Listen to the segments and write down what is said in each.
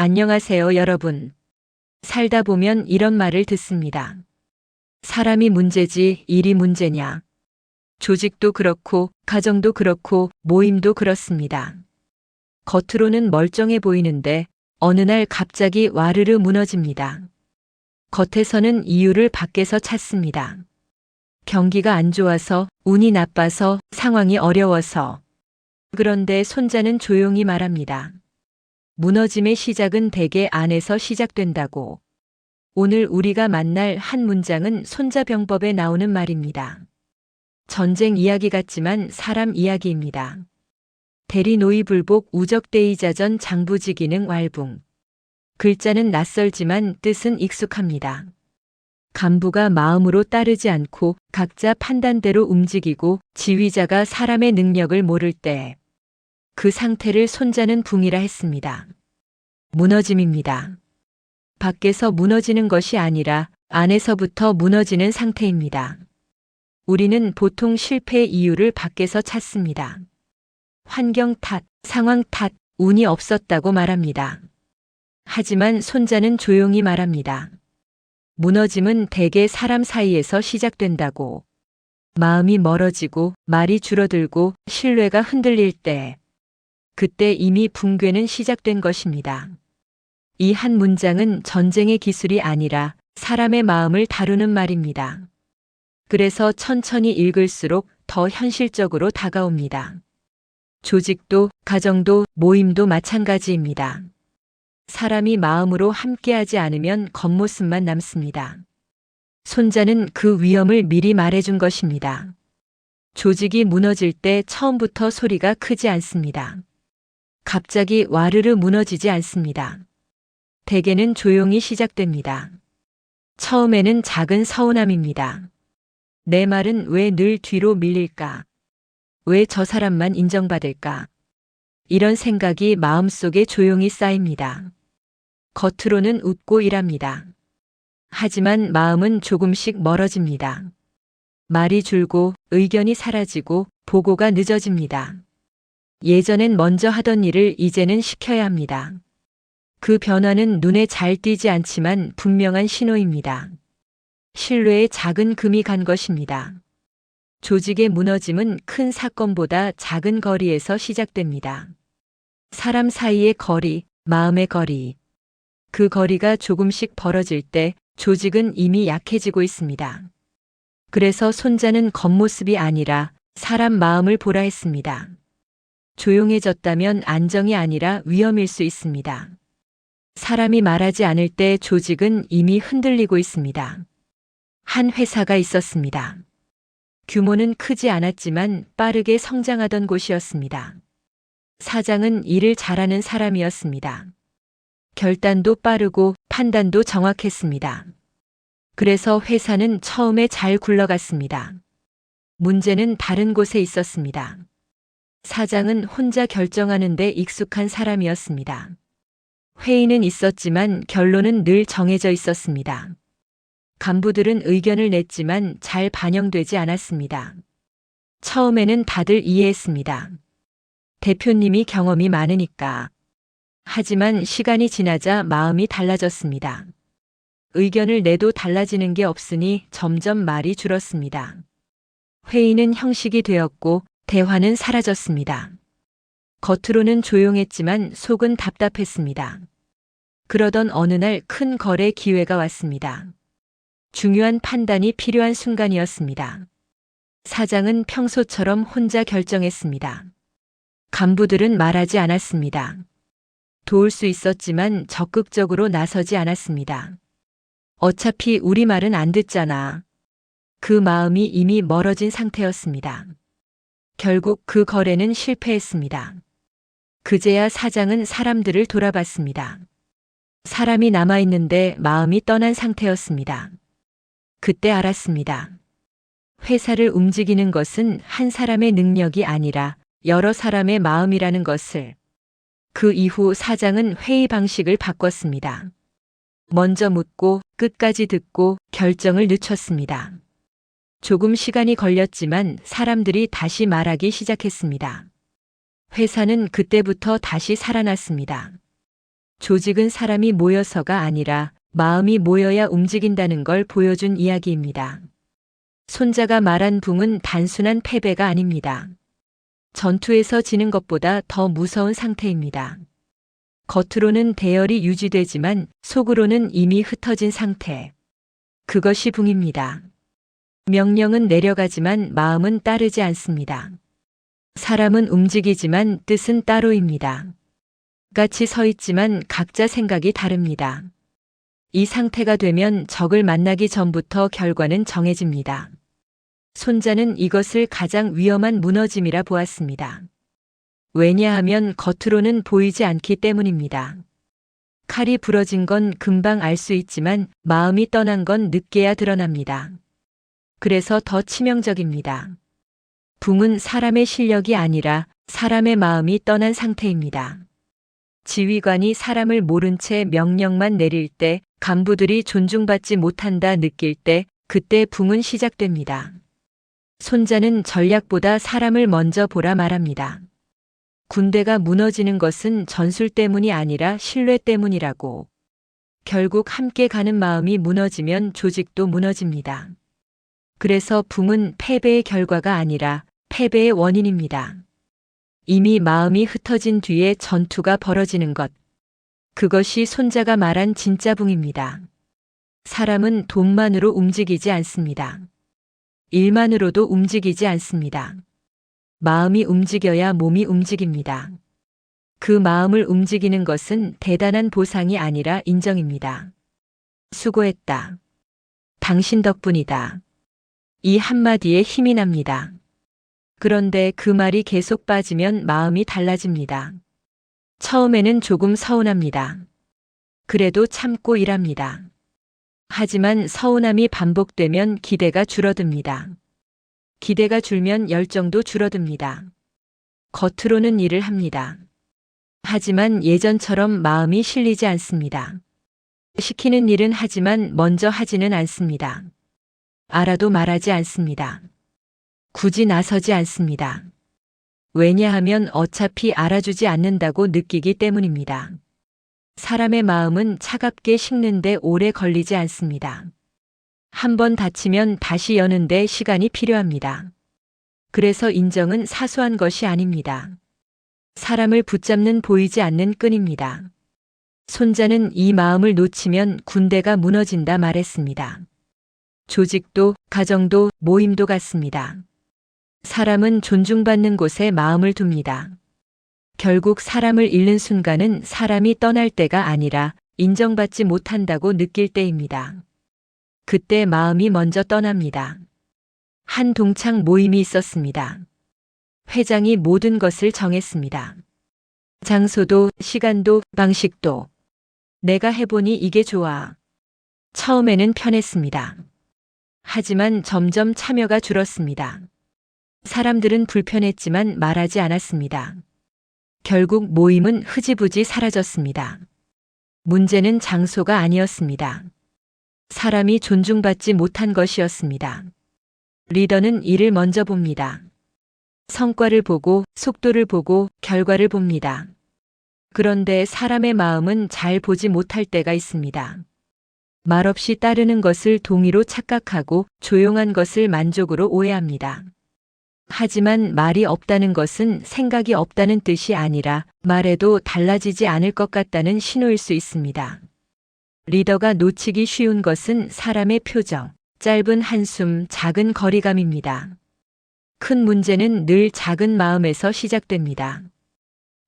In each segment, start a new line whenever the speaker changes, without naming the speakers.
안녕하세요, 여러분. 살다 보면 이런 말을 듣습니다. 사람이 문제지 일이 문제냐. 조직도 그렇고, 가정도 그렇고, 모임도 그렇습니다. 겉으로는 멀쩡해 보이는데, 어느 날 갑자기 와르르 무너집니다. 겉에서는 이유를 밖에서 찾습니다. 경기가 안 좋아서, 운이 나빠서, 상황이 어려워서. 그런데 손자는 조용히 말합니다. 무너짐의 시작은 대개 안에서 시작된다고. 오늘 우리가 만날 한 문장은 손자병법에 나오는 말입니다. 전쟁 이야기 같지만 사람 이야기입니다. 대리노이 불복 우적대이자전 장부지 기능 왈붕. 글자는 낯설지만 뜻은 익숙합니다. 간부가 마음으로 따르지 않고 각자 판단대로 움직이고 지휘자가 사람의 능력을 모를 때 그 상태를 손자는 붕이라 했습니다. 무너짐입니다. 밖에서 무너지는 것이 아니라 안에서부터 무너지는 상태입니다. 우리는 보통 실패의 이유를 밖에서 찾습니다. 환경 탓, 상황 탓, 운이 없었다고 말합니다. 하지만 손자는 조용히 말합니다. 무너짐은 대개 사람 사이에서 시작된다고. 마음이 멀어지고 말이 줄어들고 신뢰가 흔들릴 때 그때 이미 붕괴는 시작된 것입니다. 이 한 문장은 전쟁의 기술이 아니라 사람의 마음을 다루는 말입니다. 그래서 천천히 읽을수록 더 현실적으로 다가옵니다. 조직도, 가정도, 모임도 마찬가지입니다. 사람이 마음으로 함께하지 않으면 겉모습만 남습니다. 손자는 그 위험을 미리 말해준 것입니다. 조직이 무너질 때 처음부터 소리가 크지 않습니다. 갑자기 와르르 무너지지 않습니다. 대개는 조용히 시작됩니다. 처음에는 작은 서운함입니다. 내 말은 왜 늘 뒤로 밀릴까? 왜 저 사람만 인정받을까? 이런 생각이 마음속에 조용히 쌓입니다. 겉으로는 웃고 일합니다. 하지만 마음은 조금씩 멀어집니다. 말이 줄고 의견이 사라지고 보고가 늦어집니다. 예전엔 먼저 하던 일을 이제는 시켜야 합니다. 그 변화는 눈에 잘 띄지 않지만 분명한 신호입니다. 신뢰에 작은 금이 간 것입니다. 조직의 무너짐은 큰 사건보다 작은 거리에서 시작됩니다. 사람 사이의 거리, 마음의 거리. 그 거리가 조금씩 벌어질 때 조직은 이미 약해지고 있습니다. 그래서 손자는 겉모습이 아니라 사람 마음을 보라 했습니다. 조용해졌다면 안정이 아니라 위험일 수 있습니다. 사람이 말하지 않을 때 조직은 이미 흔들리고 있습니다. 한 회사가 있었습니다. 규모는 크지 않았지만 빠르게 성장하던 곳이었습니다. 사장은 일을 잘하는 사람이었습니다. 결단도 빠르고 판단도 정확했습니다. 그래서 회사는 처음에 잘 굴러갔습니다. 문제는 다른 곳에 있었습니다. 사장은 혼자 결정하는 데 익숙한 사람이었습니다. 회의는 있었지만 결론은 늘 정해져 있었습니다. 간부들은 의견을 냈지만 잘 반영되지 않았습니다. 처음에는 다들 이해했습니다. 대표님이 경험이 많으니까. 하지만 시간이 지나자 마음이 달라졌습니다. 의견을 내도 달라지는 게 없으니 점점 말이 줄었습니다. 회의는 형식이 되었고 대화는 사라졌습니다. 겉으로는 조용했지만 속은 답답했습니다. 그러던 어느 날 큰 거래 기회가 왔습니다. 중요한 판단이 필요한 순간이었습니다. 사장은 평소처럼 혼자 결정했습니다. 간부들은 말하지 않았습니다. 도울 수 있었지만 적극적으로 나서지 않았습니다. 어차피 우리 말은 안 듣잖아. 그 마음이 이미 멀어진 상태였습니다. 결국 그 거래는 실패했습니다. 그제야 사장은 사람들을 돌아봤습니다. 사람이 남아있는데 마음이 떠난 상태였습니다. 그때 알았습니다. 회사를 움직이는 것은 한 사람의 능력이 아니라 여러 사람의 마음이라는 것을. 그 이후 사장은 회의 방식을 바꿨습니다. 먼저 묻고 끝까지 듣고 결정을 늦췄습니다. 조금 시간이 걸렸지만 사람들이 다시 말하기 시작했습니다. 회사는 그때부터 다시 살아났습니다. 조직은 사람이 모여서가 아니라 마음이 모여야 움직인다는 걸 보여준 이야기입니다. 손자가 말한 붕은 단순한 패배가 아닙니다. 전투에서 지는 것보다 더 무서운 상태입니다. 겉으로는 대열이 유지되지만 속으로는 이미 흩어진 상태. 그것이 붕입니다. 명령은 내려가지만 마음은 따르지 않습니다. 사람은 움직이지만 뜻은 따로입니다. 같이 서 있지만 각자 생각이 다릅니다. 이 상태가 되면 적을 만나기 전부터 결과는 정해집니다. 손자는 이것을 가장 위험한 무너짐이라 보았습니다. 왜냐하면 겉으로는 보이지 않기 때문입니다. 칼이 부러진 건 금방 알 수 있지만 마음이 떠난 건 늦게야 드러납니다. 그래서 더 치명적입니다. 붕은 사람의 실력이 아니라 사람의 마음이 떠난 상태입니다. 지휘관이 사람을 모른 채 명령만 내릴 때 간부들이 존중받지 못한다 느낄 때 그때 붕은 시작됩니다. 손자는 전략보다 사람을 먼저 보라 말합니다. 군대가 무너지는 것은 전술 때문이 아니라 신뢰 때문이라고. 결국 함께 가는 마음이 무너지면 조직도 무너집니다. 그래서 붕은 패배의 결과가 아니라 패배의 원인입니다. 이미 마음이 흩어진 뒤에 전투가 벌어지는 것. 그것이 손자가 말한 진짜 붕입니다. 사람은 돈만으로 움직이지 않습니다. 일만으로도 움직이지 않습니다. 마음이 움직여야 몸이 움직입니다. 그 마음을 움직이는 것은 대단한 보상이 아니라 인정입니다. 수고했다. 당신 덕분이다. 이 한마디에 힘이 납니다. 그런데 그 말이 계속 빠지면 마음이 달라집니다. 처음에는 조금 서운합니다. 그래도 참고 일합니다. 하지만 서운함이 반복되면 기대가 줄어듭니다. 기대가 줄면 열정도 줄어듭니다. 겉으로는 일을 합니다. 하지만 예전처럼 마음이 실리지 않습니다. 시키는 일은 하지만 먼저 하지는 않습니다. 알아도 말하지 않습니다. 굳이 나서지 않습니다. 왜냐하면 어차피 알아주지 않는다고 느끼기 때문입니다. 사람의 마음은 차갑게 식는데 오래 걸리지 않습니다. 한 번 다치면 다시 여는데 시간이 필요합니다. 그래서 인정은 사소한 것이 아닙니다. 사람을 붙잡는 보이지 않는 끈입니다. 손자는 이 마음을 놓치면 군대가 무너진다 말했습니다. 조직도, 가정도, 모임도 같습니다. 사람은 존중받는 곳에 마음을 둡니다. 결국 사람을 잃는 순간은 사람이 떠날 때가 아니라 인정받지 못한다고 느낄 때입니다. 그때 마음이 먼저 떠납니다. 한 동창 모임이 있었습니다. 회장이 모든 것을 정했습니다. 장소도, 시간도, 방식도. 내가 해보니 이게 좋아. 처음에는 편했습니다. 하지만 점점 참여가 줄었습니다. 사람들은 불편했지만 말하지 않았습니다. 결국 모임은 흐지부지 사라졌습니다. 문제는 장소가 아니었습니다. 사람이 존중받지 못한 것이었습니다. 리더는 이를 먼저 봅니다. 성과를 보고 속도를 보고 결과를 봅니다. 그런데 사람의 마음은 잘 보지 못할 때가 있습니다. 말없이 따르는 것을 동의로 착각하고 조용한 것을 만족으로 오해합니다. 하지만 말이 없다는 것은 생각이 없다는 뜻이 아니라 말해도 달라지지 않을 것 같다는 신호일 수 있습니다. 리더가 놓치기 쉬운 것은 사람의 표정, 짧은 한숨, 작은 거리감입니다. 큰 문제는 늘 작은 마음에서 시작됩니다.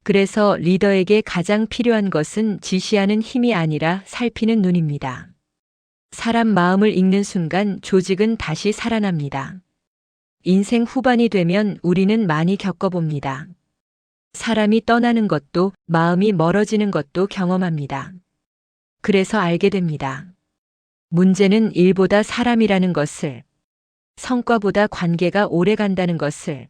그래서 리더에게 가장 필요한 것은 지시하는 힘이 아니라 살피는 눈입니다. 사람 마음을 읽는 순간 조직은 다시 살아납니다. 인생 후반이 되면 우리는 많이 겪어봅니다. 사람이 떠나는 것도 마음이 멀어지는 것도 경험합니다. 그래서 알게 됩니다. 문제는 일보다 사람이라는 것을, 성과보다 관계가 오래 간다는 것을,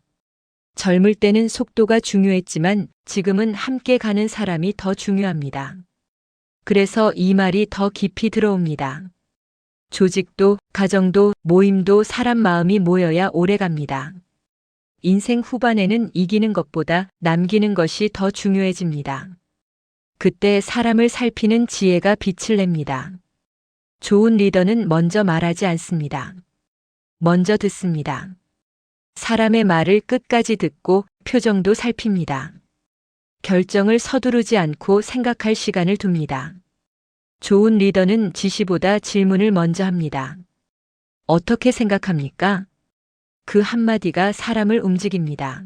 젊을 때는 속도가 중요했지만 지금은 함께 가는 사람이 더 중요합니다. 그래서 이 말이 더 깊이 들어옵니다. 조직도, 가정도, 모임도 사람 마음이 모여야 오래 갑니다. 인생 후반에는 이기는 것보다 남기는 것이 더 중요해집니다. 그때 사람을 살피는 지혜가 빛을 냅니다. 좋은 리더는 먼저 말하지 않습니다. 먼저 듣습니다. 사람의 말을 끝까지 듣고 표정도 살핍니다. 결정을 서두르지 않고 생각할 시간을 둡니다. 좋은 리더는 지시보다 질문을 먼저 합니다. 어떻게 생각합니까? 그 한마디가 사람을 움직입니다.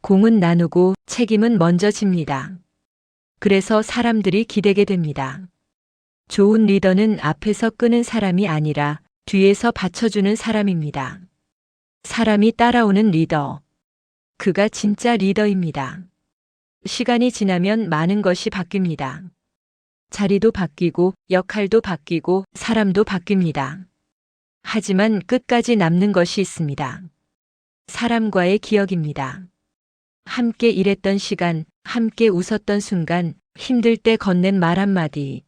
공은 나누고 책임은 먼저 집니다. 그래서 사람들이 기대게 됩니다. 좋은 리더는 앞에서 끄는 사람이 아니라 뒤에서 받쳐주는 사람입니다. 사람이 따라오는 리더. 그가 진짜 리더입니다. 시간이 지나면 많은 것이 바뀝니다. 자리도 바뀌고 역할도 바뀌고 사람도 바뀝니다. 하지만 끝까지 남는 것이 있습니다. 사람과의 기억입니다. 함께 일했던 시간, 함께 웃었던 순간, 힘들 때 건넨 말 한마디.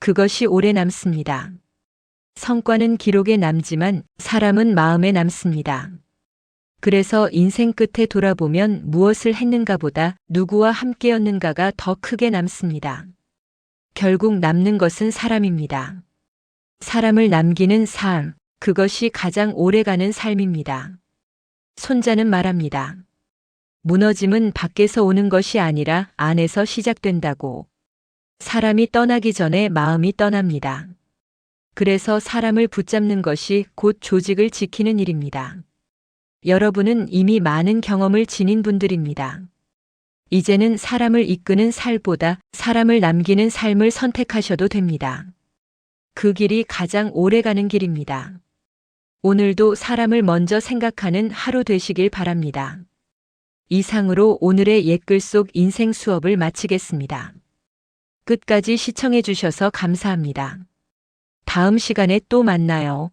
그것이 오래 남습니다. 성과는 기록에 남지만 사람은 마음에 남습니다. 그래서 인생 끝에 돌아보면 무엇을 했는가 보다 누구와 함께였는가가 더 크게 남습니다. 결국 남는 것은 사람입니다. 사람을 남기는 삶, 그것이 가장 오래가는 삶입니다. 손자는 말합니다. 무너짐은 밖에서 오는 것이 아니라 안에서 시작된다고. 사람이 떠나기 전에 마음이 떠납니다. 그래서 사람을 붙잡는 것이 곧 조직을 지키는 일입니다. 여러분은 이미 많은 경험을 지닌 분들입니다. 이제는 사람을 이끄는 살보다 사람을 남기는 삶을 선택하셔도 됩니다. 그 길이 가장 오래 가는 길입니다. 오늘도 사람을 먼저 생각하는 하루 되시길 바랍니다. 이상으로 오늘의 옛글 속 인생 수업을 마치겠습니다. 끝까지 시청해 주셔서 감사합니다. 다음 시간에 또 만나요.